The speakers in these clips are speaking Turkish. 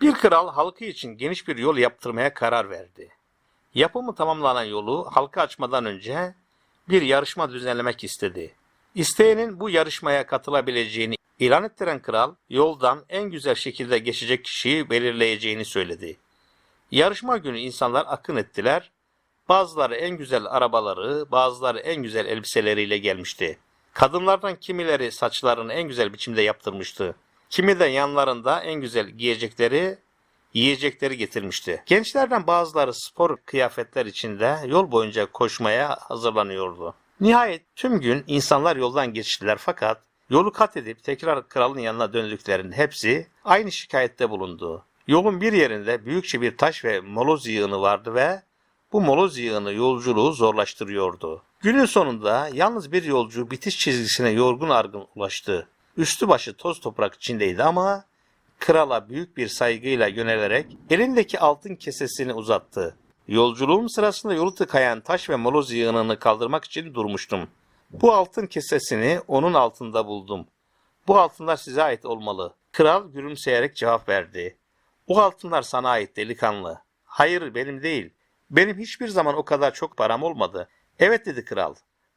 Bir kral halkı için geniş bir yol yaptırmaya karar verdi. Yapımı tamamlanan yolu halka açmadan önce bir yarışma düzenlemek istedi. İsteyenin bu yarışmaya katılabileceğini ilan ettiren kral, yoldan en güzel şekilde geçecek kişiyi belirleyeceğini söyledi. Yarışma günü insanlar akın ettiler. Bazıları en güzel arabaları, bazıları en güzel elbiseleriyle gelmişti. Kadınlardan kimileri saçlarını en güzel biçimde yaptırmıştı. Kimi de yanlarında en güzel giyecekleri, yiyecekleri getirmişti. Gençlerden bazıları spor kıyafetler içinde yol boyunca koşmaya hazırlanıyordu. Nihayet tüm gün insanlar yoldan geçtiler fakat yolu kat edip tekrar kralın yanına döndüklerinde hepsi aynı şikayette bulundu. Yolun bir yerinde büyükçe bir taş ve moloz yığını vardı ve bu moloz yığını yolculuğu zorlaştırıyordu. Günün sonunda yalnız bir yolcu bitiş çizgisine yorgun argın ulaştı. Üstü başı toz toprak içindeydi ama krala büyük bir saygıyla yönelerek elindeki altın kesesini uzattı. Yolculuğum sırasında yolu tıkayan taş ve moloz yığınını kaldırmak için durmuştum. Bu altın kesesini onun altında buldum. Bu altınlar size ait olmalı. Kral gülümseyerek cevap verdi. O altınlar sana ait delikanlı. Hayır benim değil. Benim hiçbir zaman o kadar çok param olmadı. Evet dedi kral.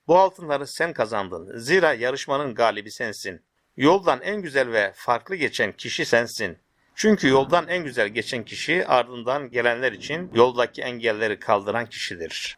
Bu altınları sen kazandın. Zira yarışmanın galibi sensin. Yoldan en güzel ve farklı geçen kişi sensin. Çünkü yoldan en güzel geçen kişi ardından gelenler için yoldaki engelleri kaldıran kişidir.